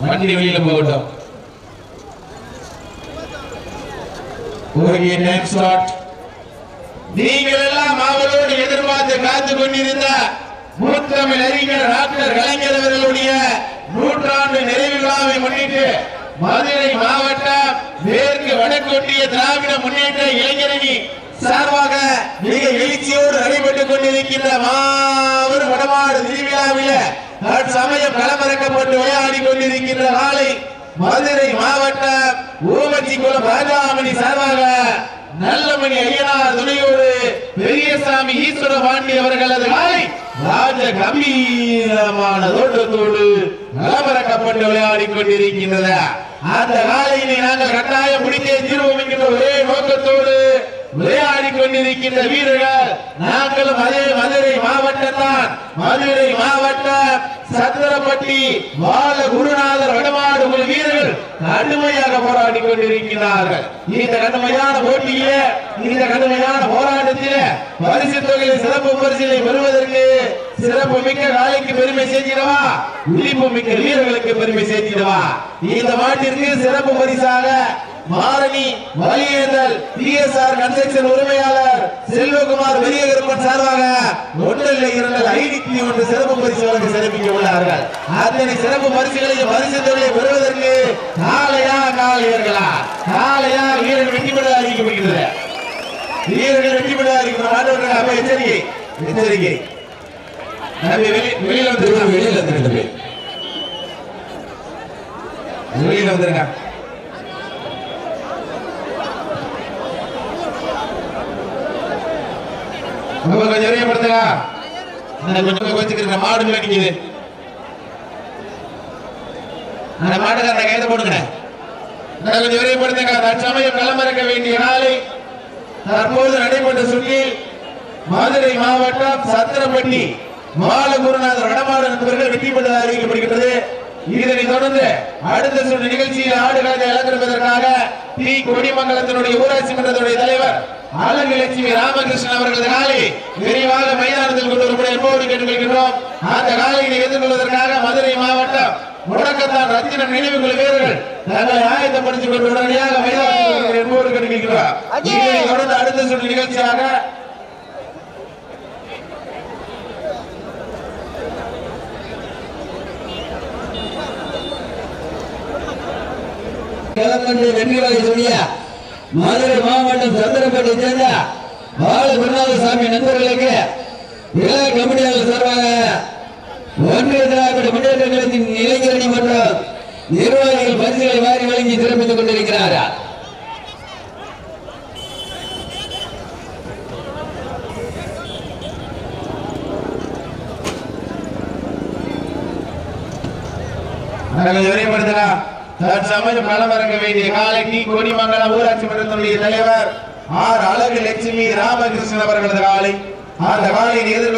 வண்டி வெளியில போகட்டும். ஓகே டைம் நீங்கள் எல்லாம் அவரோடு எதிர்பார்த்து காத்து கொண்டிருந்த மூத்தமிழ் அறிஞர் டாக்டர் கலைஞர் அவர்களுடைய நூற்றாண்டு நிறைவு விழாவை முன்னிட்டு மதுரை மாவட்டம் மேற்கு வடக்கொட்டிய திராவிட முன்னேற்ற இளைஞரணி சார்பாக மிக எழுச்சியோடு நடைபெற்றுக் கொண்டிருக்கின்ற மாபெரும் வடமாடு திருவிழாவில தற்சமயம் களமிறக்கப்பட்டு விளையாடி கொண்டிருக்கின்ற நாளை மதுரை மாவட்டம் ஊமச்சிக்குளம் ராஜாமணி சார்பாக நல்லமணி ஐயனார் துணையோடு பெரியசாமி ஈஸ்வர பாண்டி அவர்களது காலை ராஜ கம்பீரமான தோட்டத்தோடு நலமறக்கப்பட்டு விளையாடி கொண்டிருக்கின்றன அந்த காலையினை நாங்கள் கட்டாயம் முடித்தே தீர்வோம் என்கின்ற ஒரே நோக்கத்தோடு விளையாடி கொண்டிருக்கின்ற வீரர்கள் நாங்களும் அதே மதுரை மாவட்டத்தான். மதுரை மாவட்டம் சத்திரப்பட்டி வாழ குருநாதர் வடமாடு குழு வீரர்கள் கடுமையாக போராடி கொண்டிருக்கிறார்கள். இந்த கடுமையான போட்டியிலே இந்த கடுமையான போராட்டத்திலே பரிசு தொகையில் சிறப்பு பரிசிலை பெறுவதற்கு சிறப்பு மிக்க காலைக்கு பெருமை சேர்த்திடவா? விழிப்பு மிக்க வீரர்களுக்கு பெருமை சேர்த்திடவா? இந்த மாட்டிற்கு சிறப்பு பரிசாக மாரணி வலியேந்தல் பிஎஸ்ஆர் கன்ஸ்ட்ரக்ஷன் உரிமையாளர் செல்வகுமார் பெரியகருப்பன் சார்பாக ஒன்றில் இரண்டு ஐடி ஒன்று சிறப்பு பரிசு வழங்க சிறப்பிக்க உள்ளார்கள் அத்தனை சிறப்பு பரிசுகளை பரிசு தொகையை பெறுவதற்கு காலையா காலையர்களா? காலையா வீரர்கள் வெற்றி பெற அறிவிக்கப்படுகிறது. வீரர்கள் வெற்றி பெற அறிவிக்கப்பட்ட அப்ப எச்சரிக்கை எச்சரிக்கை. நம்பி வெளியில வந்துருங்க வெளியில வந்துருங்க வெளியில வந்துருங்க. அப்ப கொஞ்சம் விரைவுபடுத்துங்க கொஞ்சம் வச்சுக்கிறேன் மாடு நிக்குது அந்த மாட்டுக்கு அந்த போடுங்க கொஞ்சம் விரைவுபடுத்துங்க. தற்சமயம் களமிறக்க வேண்டிய நாளை தற்போது நடைபெற்ற சுற்றில் மதுரை மாவட்டம் சத்திரப்பட்டி மாலகுருநாதர் வடமாடு நண்பர்கள் வெற்றி பெற்றதாக அறிவிக்கப்படுகின்றது. இதனை தொடர்ந்து அடுத்த சுற்று நிகழ்ச்சியில் ஆடுகளத்தை இழந்திருப்பதற்காக டி கொடிமங்கலத்தினுடைய ஊராட்சி மன்றத்துடைய தலைவர் அழகு லட்சுமி ராமகிருஷ்ணன் அவர்களது காலை விரைவாக மைதானத்தில் கொண்டு வரும்படி என்போடு கேட்டுக்கொள்கின்றோம் அந்த காலையை எதிர்கொள்வதற்காக மதுரை மாவட்டம் முடக்கத்தான் ரத்தினம் நினைவு குழு வீரர்கள் தங்களை ஆயத்தப்படுத்திக் கொண்டு உடனடியாக மைதானத்தில் என்போடு கேட்டுக்கொள்கிறோம் இதனை தொடர்ந்து அடுத்த சுற்று நிகழ்ச்சியாக கிழக்கன்று வெற்றிவாகி சொல்லிய மதுரை மாவட்டம் சந்திரப்பேட்டை சேர்ந்த பால குருநாதசாமி நண்பர்களுக்கு இளைய கமிட்டியாளர் சார்பாக ஒன்றிய திராவிட முன்னேற்ற கழகத்தின் இளைஞரணி மற்றும் நிர்வாகிகள் பரிசுகளை வாரி வழங்கி சிறப்பித்துக் கொண்டிருக்கிறார்கள் நாங்கள் விரைவுபடுத்தலாம். தற்சமயம் நலவரங்க வேண்டிய காலை டி. கொடிமங்கலம் ஊராட்சி மன்றத்தினுடைய தலைவர் ஆர். அழகு லட்சுமி ராமகிருஷ்ணன் அவர்களது காலை. அந்த காலையில் எதிர்கொள்ள